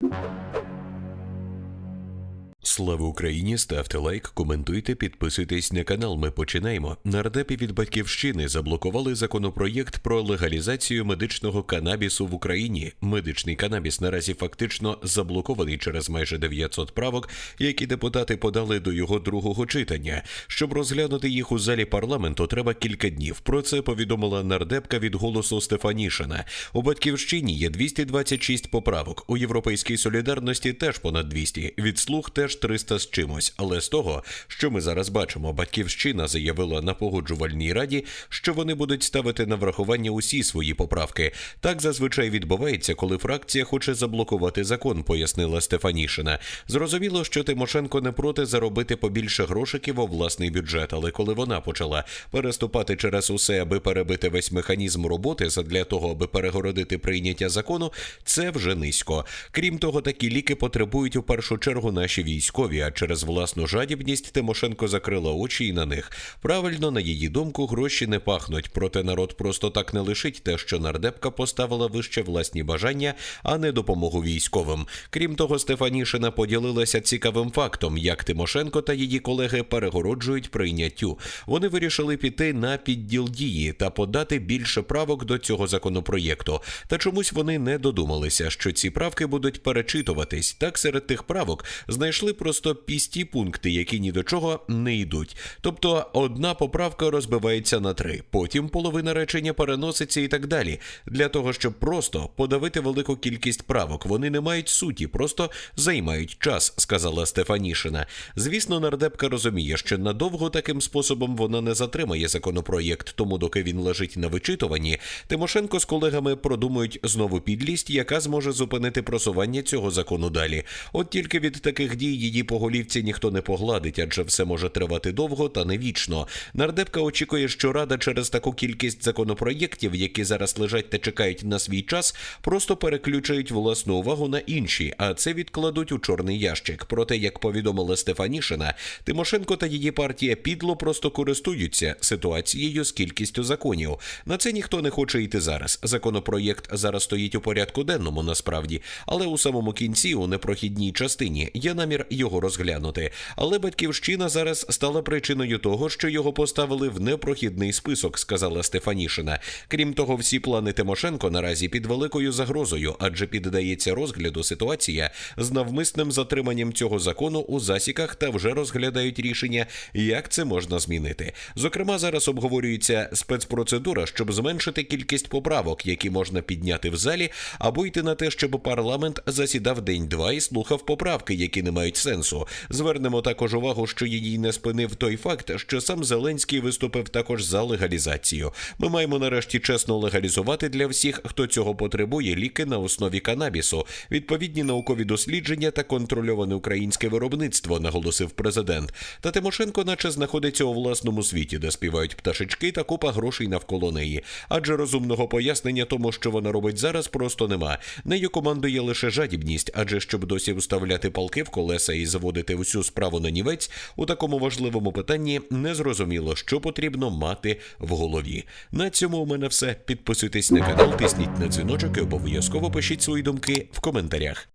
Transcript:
you Слава Україні! Ставте лайк, коментуйте, підписуйтесь на канал. Ми починаємо. Нардепі від батьківщини заблокували законопроєкт про легалізацію медичного канабісу в Україні. Медичний канабіс наразі фактично заблокований через майже 900 правок, які депутати подали до його другого читання. Щоб розглянути їх у залі парламенту, треба кілька днів. Про це повідомила нардепка від голосу Стефанішина. У батьківщині є 226 поправок. У європейській солідарності теж понад 200. Від слуг теж 300 з чимось. Але з того, що ми зараз бачимо, батьківщина заявила на погоджувальній раді, що вони будуть ставити на врахування усі свої поправки. Так зазвичай відбувається, коли фракція хоче заблокувати закон, пояснила Стефанішина. Зрозуміло, що Тимошенко не проти заробити побільше грошиків у власний бюджет, але коли вона почала переступати через усе, аби перебити весь механізм роботи задля того, аби перегородити прийняття закону, це вже низько. Крім того, такі ліки потребують у першу чергу наші військові, а через власну жадібність Тимошенко закрила очі і на них. Правильно, на її думку, гроші не пахнуть, проте народ просто так не лишить те, що нардепка поставила вище власні бажання, а не допомогу військовим. Крім того, Стефанішина поділилася цікавим фактом, як Тимошенко та її колеги перегороджують прийняттю. Вони вирішили піти на підділ дії та подати більше правок до цього законопроєкту. Та чомусь вони не додумалися, що ці правки будуть перечитуватись. Так серед тих правок знайшли просто пісті пункти, які ні до чого не йдуть. Тобто одна поправка розбивається на три, потім половина речення переноситься і так далі. Для того, щоб просто подавити велику кількість правок, вони не мають суті, просто займають час, сказала Стефанішина. Звісно, нардепка розуміє, що надовго таким способом вона не затримає законопроєкт, тому доки він лежить на вичитуванні, Тимошенко з колегами продумують знову підлість, яка зможе зупинити просування цього закону далі. От тільки від таких дій її по голівці ніхто не погладить, адже все може тривати довго та не вічно. Нардепка очікує, що рада через таку кількість законопроєктів, які зараз лежать та чекають на свій час, просто переключають власну увагу на інші, а це відкладуть у чорний ящик. Проте, як повідомила Стефанішина, Тимошенко та її партія підло просто користуються ситуацією з кількістю законів. На це ніхто не хоче йти зараз. Законопроєкт зараз стоїть у порядку денному, насправді, але у самому кінці, у непрохідній частині, є намір його розглянути. Але батьківщина зараз стала причиною того, що його поставили в непрохідний список, сказала Стефанішина. Крім того, всі плани Тимошенко наразі під великою загрозою, адже піддається розгляду ситуація з навмисним затриманням цього закону у засіках та вже розглядають рішення, як це можна змінити. Зокрема, зараз обговорюється спецпроцедура, щоб зменшити кількість поправок, які можна підняти в залі, або йти на те, щоб парламент засідав день-два і слухав поправки, які не мають сенсу. Звернемо також увагу, що її не спинив той факт, що сам Зеленський виступив також за легалізацію. Ми маємо нарешті чесно легалізувати для всіх, хто цього потребує, ліки на основі канабісу, відповідні наукові дослідження та контрольоване українське виробництво, наголосив президент. Та Тимошенко, наче знаходиться у власному світі, де співають пташечки та купа грошей навколо неї. Адже розумного пояснення тому, що вона робить зараз, просто нема. Нею командує лише жадібність, адже щоб досі вставляти палки в колеса і заводити всю справу на нівець, у такому важливому питанні не зрозуміло, що потрібно мати в голові. На цьому у мене все. Підписуйтесь на канал, тисніть на дзвіночок і обов'язково пишіть свої думки в коментарях.